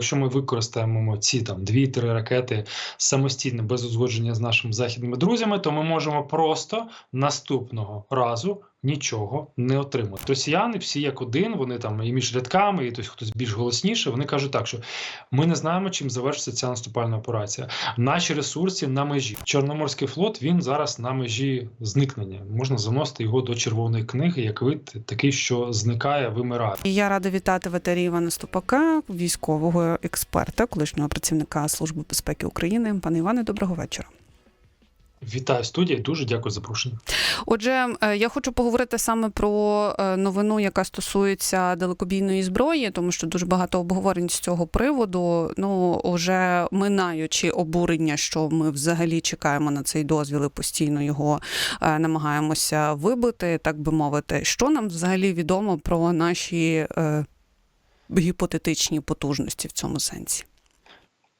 Якщо ми використаємо ці там дві-три ракети самостійно без узгодження з нашими західними друзями, то ми можемо просто наступного разу нічого не отримати. Росіяни всі як один, вони там і між рядками, і хтось хтось більш голосніше. Вони кажуть так, що ми не знаємо, чим завершиться ця наступальна операція. Наші ресурси на межі. Чорноморський флот він зараз на межі зникнення. Можна заносити його до червоної книги, як вид такий, що зникає, вимирає. Я рада вітати в етері Івана Ступака, військового експерта, колишнього працівника Служби безпеки України. Пане Іване, доброго вечора. Вітаю студія. Дуже дякую за запрошення. Отже, е, я хочу поговорити саме про е, новину, яка стосується далекобійної зброї, тому що дуже багато обговорень з цього приводу. Ну вже минаючи обурення, що ми взагалі чекаємо на цей дозвіл і постійно його е, намагаємося вибити, так би мовити. Що нам взагалі відомо про наші е, гіпотетичні потужності в цьому сенсі?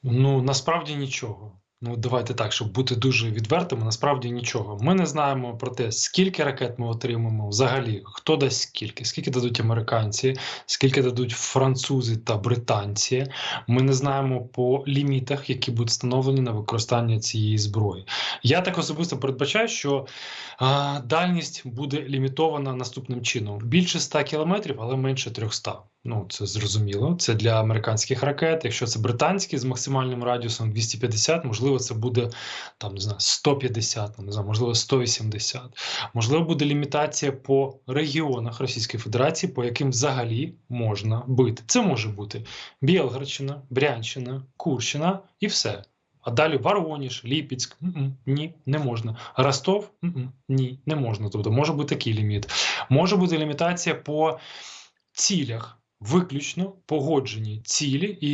Ну насправді нічого. Ну, давайте так, щоб бути дуже відвертими, насправді нічого. Ми не знаємо про те, скільки ракет ми отримаємо взагалі, хто дасть скільки, скільки дадуть американці, скільки дадуть французи та британці. Ми не знаємо по лімітах, які будуть встановлені на використання цієї зброї. Я так особисто передбачаю, що а, дальність буде лімітована наступним чином: більше 100 кілометрів, але менше 300. Ну, це зрозуміло. Це для американських ракет. Якщо це британські з максимальним радіусом 250, можливо, це буде там не знаю 150, ну, не знаю, можливо, 180. Можливо, буде лімітація по регіонах Російської Федерації, по яким взагалі можна бити. Це може бути Білградщина, Брянщина, Курщина і все. А далі Воронеж, Ліпецьк ні, не можна. Ростов ні, не можна. Тобто може бути такий ліміт. Може бути лімітація по цілях. Виключно погоджені цілі, і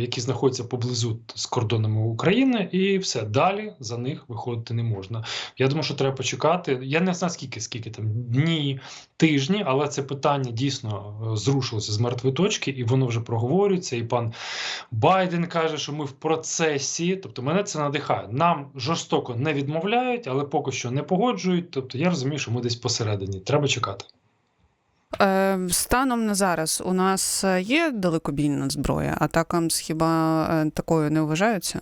які знаходяться поблизу з кордонами України, і все далі за них виходити не можна. Я думаю, що треба почекати. Я не знаю скільки, скільки там дні, тижні, але це питання дійсно е, зрушилося з мертвої точки, і воно вже проговорюється. І пан Байден каже, що ми в процесі. Тобто, мене це надихає. Нам жорстоко не відмовляють, але поки що не погоджують. Тобто, я розумію, що ми десь посередині. Треба чекати. Е, Станом на зараз у нас є далекобійна зброя, атакам хіба е, такою не вважаються?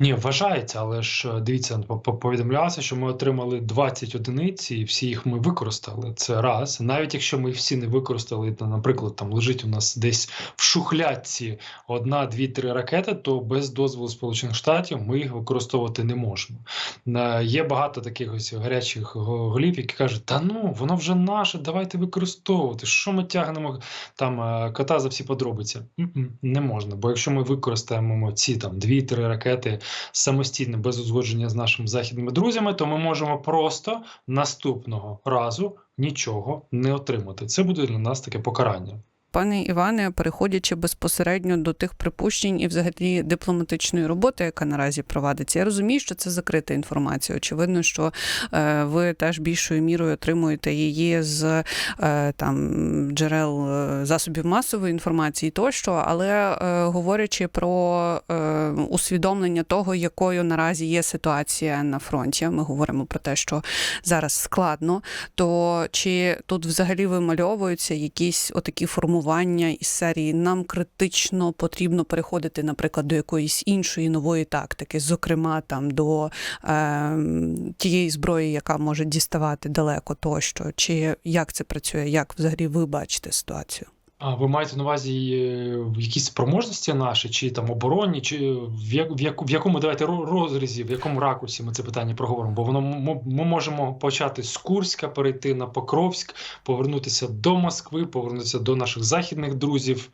Ні, вважається, але ж е, дивіться, по- повідомлялося, що ми отримали 20 одиниць, і всі їх ми використали. Це раз. Навіть якщо ми всі не використали, то, наприклад, там лежить у нас десь в шухлядці одна, дві, три ракети, то без дозволу Сполучених Штатів ми їх використовувати не можемо. Е, Є багато таких ось гарячих голів, які кажуть: та ну воно вже наше, давайте використовувати. Що ми тягнемо там е, кота за всі подробиці? Не можна, бо якщо ми використаємо ці там дві-три ракети самостійно без узгодження з нашими західними друзями, то ми можемо просто наступного разу нічого не отримати. Це буде для нас таке покарання. Пане Іване, переходячи безпосередньо до тих припущень і взагалі дипломатичної роботи, яка наразі провадиться, я розумію, що це закрита інформація. Очевидно, що е, ви теж більшою мірою отримуєте її з е, там джерел е, засобів масової інформації тощо, але говорячи про усвідомлення того, якою наразі є ситуація на фронті, ми говоримо про те, що зараз складно, то чи тут взагалі вимальовуються якісь отакі формування із серії. Нам критично потрібно переходити, наприклад, до якоїсь іншої нової тактики, зокрема там до е, тієї зброї, яка може діставати далеко тощо, чи як це працює, як взагалі ви бачите ситуацію? А ви маєте на увазі е, якісь спроможності наші, чи там оборонні, чи в, як, в, якому давайте ро- розрізі, в якому ракурсі ми це питання проговоримо? Бо воно м- ми можемо почати з Курська, перейти на Покровськ, повернутися до Москви, повернутися до наших західних друзів.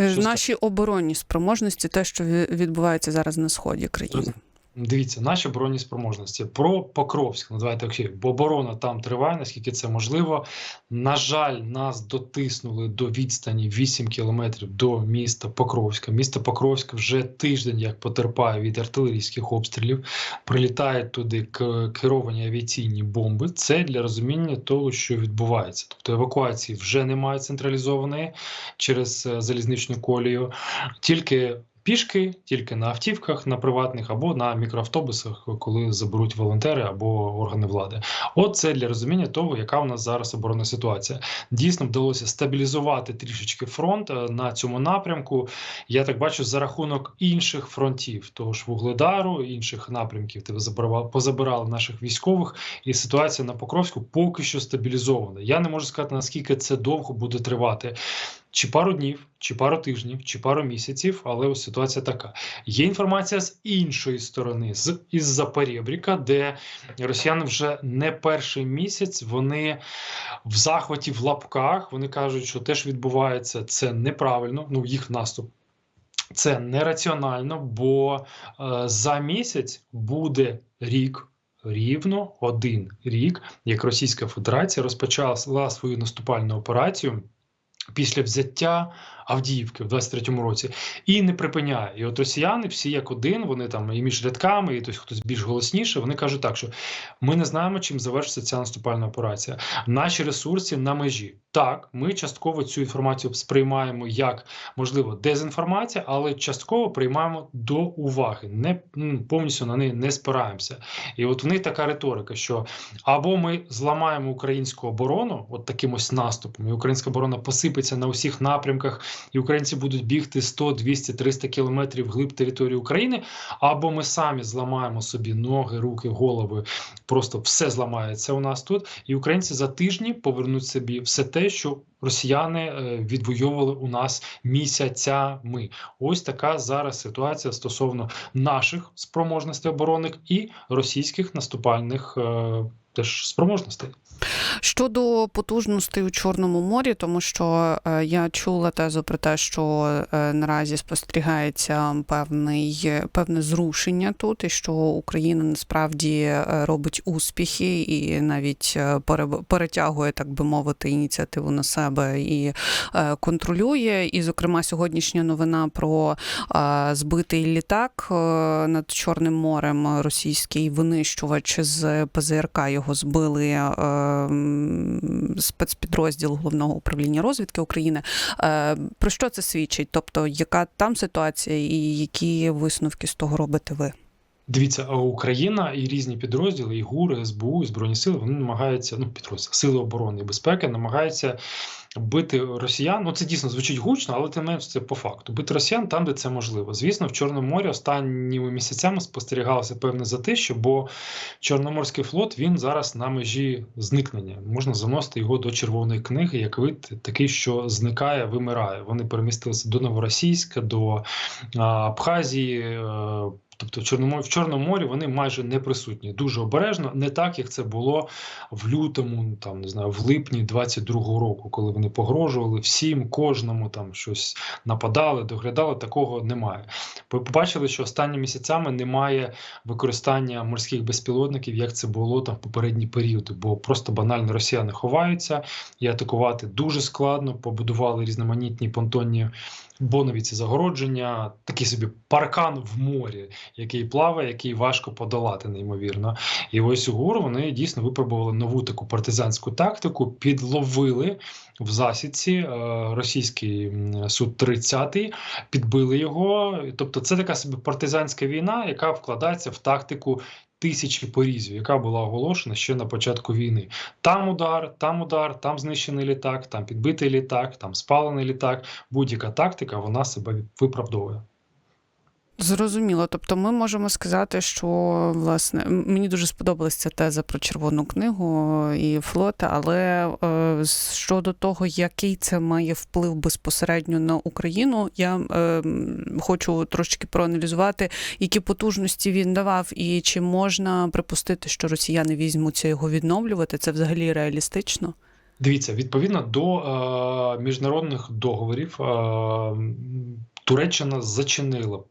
Е, Наші оборонні спроможності, те, що ві- відбувається зараз на сході країни. Дивіться, наші оборонні спроможності про Покровськ, називайте окей, бо оборона там триває, наскільки це можливо. На жаль, нас дотиснули до відстані 8 кілометрів до міста Покровська. Місто Покровськ вже тиждень як потерпає від артилерійських обстрілів. Прилітають туди керовані авіаційні бомби. Це для розуміння того, що відбувається. Тобто евакуації вже немає централізованої через е, залізничну колію. Тільки пішки, тільки на автівках, на приватних або на мікроавтобусах, коли заберуть волонтери або органи влади. От це для розуміння того, яка у нас зараз оборонна ситуація. Дійсно вдалося стабілізувати трішечки фронт е, на цьому напрямку. Я так бачу за рахунок інших фронтів, того ж вугледару, інших напрямків, де позабирали наших військових, і ситуація на Покровську поки що стабілізована. Я не можу сказати наскільки це довго буде тривати чи пару днів, чи пару тижнів, чи пару місяців, але ось ситуація така. Є інформація з іншої сторони, з із Запорєбріка, де росіяни вже не перший місяць вони в захваті в лапках. Вони кажуть, що те, що відбувається, це неправильно. Ну, їх наступ. Це нераціонально, бо е, за місяць буде рік. Рівно один рік, як Російська Федерація розпочала свою наступальну операцію після взяття Авдіївки в 23-му році і не припиняє. І от росіяни всі як один, вони там і між рядками, і тобто хтось більш голосніше. Вони кажуть так, що ми не знаємо, чим завершиться ця наступальна операція. Наші ресурси на межі. Так, ми частково цю інформацію сприймаємо як можливо дезінформація, але частково приймаємо до уваги, не повністю на неї не спираємося. І от в них така риторика, що або ми зламаємо українську оборону, от таким ось наступом, і українська оборона посипеться на усіх напрямках і українці будуть бігти 100, 200, 300 кілометрів глиб території України, або ми самі зламаємо собі ноги, руки, голови, просто все зламається у нас тут. І українці за тижні повернуть собі все те, що росіяни е, відвоювали у нас місяцями. Ось така зараз ситуація стосовно наших спроможностей оборонних і російських наступальних е, теж спроможностей. Щодо потужностей у Чорному морі, тому що е, я чула тезу про те, що е, наразі спостерігається певний певне зрушення тут, і що Україна насправді е, робить успіхи і навіть перетягує, так би мовити, ініціативу на себе і контролює. І, зокрема, сьогоднішня новина про збитий літак над Чорним морем, російський винищувач з ПЗРК його збили спецпідрозділ головного управління розвідки України. Е, про що це свідчить? Тобто, яка там ситуація, і які висновки з того робите ви? Дивіться, Україна і різні підрозділи, і ГУР, СБУ, і Збройні сили, вони намагаються, ну підрозділи сили оборони і безпеки, намагаються бити росіян. Ну це дійсно звучить гучно, але тим менш це по факту. Бити росіян там, де це можливо. Звісно, в Чорному морі останніми місяцями спостерігалося певне затище, бо Чорноморський флот він зараз на межі зникнення. Можна заносити його до червоної книги, як вид такий, що зникає, вимирає. Вони перемістилися до Новоросійська, до Абхазії. Тобто в Чорному в Чорному морі вони майже не присутні. Дуже обережно, не так як це було в лютому, там не знаю, в липні 22-го року, коли вони погрожували всім, кожному там щось нападали, доглядали. Такого немає. Побачили, що останніми місяцями немає використання морських безпілотників, як це було там в попередні періоди, бо просто банально росіяни ховаються і атакувати дуже складно. Побудували різноманітні понтонні боновіці загородження, такий собі паркан в морі, який плаває, який важко подолати, неймовірно. І ось у ГУР вони дійсно випробували нову таку партизанську тактику, підловили в засідці е, російський суд 30 підбили його. Тобто, це така собі партизанська війна, яка вкладається в тактику тисячі порізів, яка була оголошена ще на початку війни. Там удар, там удар, там знищений літак, там підбитий літак, там спалений літак. Будь-яка тактика вона себе виправдовує. Зрозуміло, тобто ми можемо сказати, що власне мені дуже сподобалася ця теза про червону книгу і флота, але е, щодо того, який це має вплив безпосередньо на Україну, я е, хочу трошки проаналізувати, які потужності він давав, і чи можна припустити, що росіяни візьмуться його відновлювати? Це взагалі реалістично? Дивіться, відповідно до е, міжнародних договорів. Е, Туреччина зачинила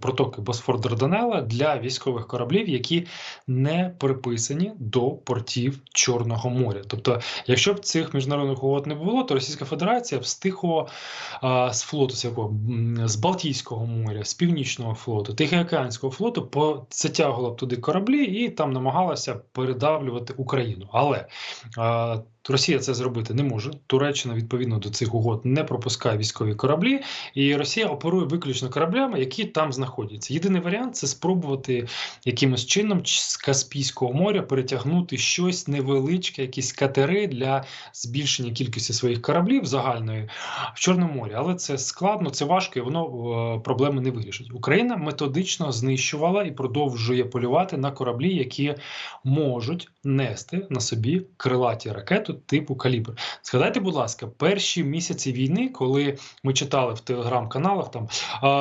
протоки Босфор Дарданела для військових кораблів, які не приписані до портів Чорного моря. Тобто, якщо б цих міжнародних угод не було, то Російська Федерація встигла а, з флоту з якого з Балтійського моря, з Північного флоту, Тихоокеанського флоту затягувала б туди кораблі і там намагалася передавлювати Україну. Але а, Росія це зробити не може. Туреччина відповідно до цих угод не пропускає військові кораблі, і Росія оперує виключно кораблями, які там знаходяться. Єдиний варіант це спробувати якимось чином з Каспійського моря перетягнути щось невеличке, якісь катери для збільшення кількості своїх кораблів загальної в Чорному морі. Але це складно, це важко, і воно е, проблеми не вирішить. Україна методично знищувала і продовжує полювати на кораблі, які можуть нести на собі крилаті ракети типу калібр. Згадайте, будь ласка, перші місяці війни, коли ми читали в телеграм-каналах, там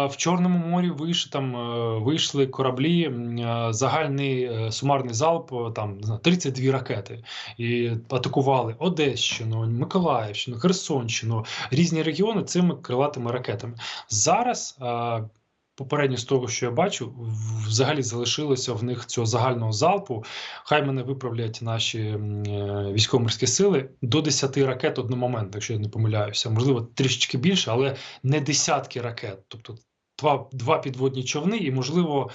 в Чорному морі вийшли там е, вийшли кораблі, е, загальний е, сумарний залп там 32 ракети, і атакували Одещину, Миколаївщину, Херсонщину, різні регіони цими крилатими ракетами. Зараз. Попередньо з того, що я бачу, взагалі залишилося в них цього загального залпу. Хай мене виправлять наші е, військово-морські сили до 10 ракет одномоментно, якщо я не помиляюся. Можливо, трішечки більше, але не десятки ракет. Тобто два, два підводні човни і, можливо,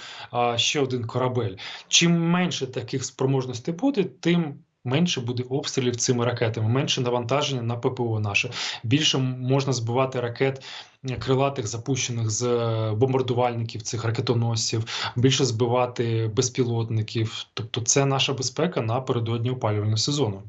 ще один корабель. Чим менше таких спроможностей буде, тим. Менше буде обстрілів цими ракетами, менше навантаження на ППО наше. Більше можна збивати ракет е, крилатих, запущених з е, бомбардувальників цих ракетоносців, більше збивати безпілотників. Тобто, це наша безпека напередодні опалювального сезону.